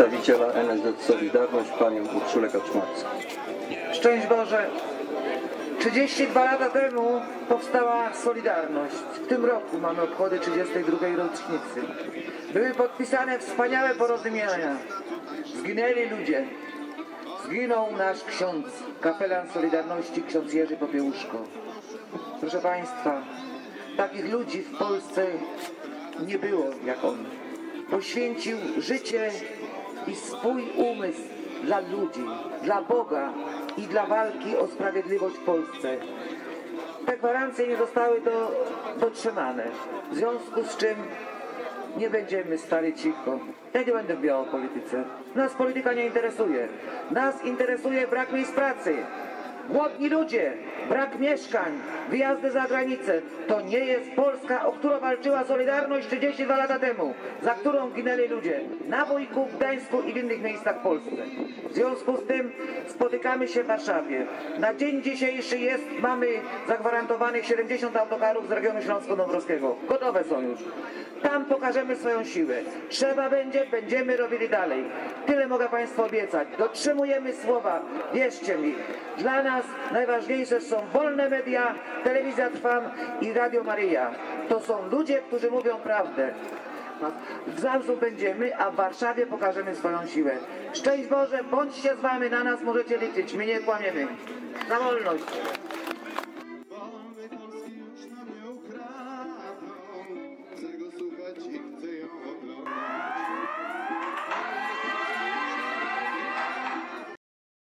przedstawiciela NSZ Solidarność, panią Urszulę Kaczmarską. Szczęść Boże! 32 lata temu powstała Solidarność. W tym roku mamy obchody 32 rocznicy. Były podpisane wspaniałe porozumienia. Zginęli ludzie. Zginął nasz ksiądz, kapelan Solidarności, ksiądz Jerzy Popiełuszko. Proszę Państwa, takich ludzi w Polsce nie było jak on. Poświęcił życie i swój umysł dla ludzi, dla Boga i dla walki o sprawiedliwość w Polsce. Te gwarancje nie zostały do, dotrzymane, w związku z czym nie będziemy stali cicho. Ja nie będę wbijał o polityce. Nas polityka nie interesuje. Nas interesuje brak miejsc pracy. Głodni ludzie, brak mieszkań, wyjazdy za granicę. To nie jest Polska, o którą walczyła Solidarność 32 lata temu, za którą ginęli ludzie na Wujku, w Gdańsku i w innych miejscach w Polsce. W związku z tym spotykamy się w Warszawie. Na dzień dzisiejszy jest, mamy zagwarantowanych 70 autokarów z regionu Śląsko-Dąbrowskiego. Gotowe są już. Tam pokażemy swoją siłę. Trzeba będzie, będziemy robili dalej. Tyle mogę Państwu obiecać. Dotrzymujemy słowa. Wierzcie mi. Dla nas najważniejsze są wolne media, telewizja Trwam i Radio Maryja. To są ludzie, którzy mówią prawdę. W Zabrzu będziemy, a w Warszawie pokażemy swoją siłę. Szczęść Boże, bądźcie z Wami, na nas możecie liczyć. My nie kłamiemy. Za wolność.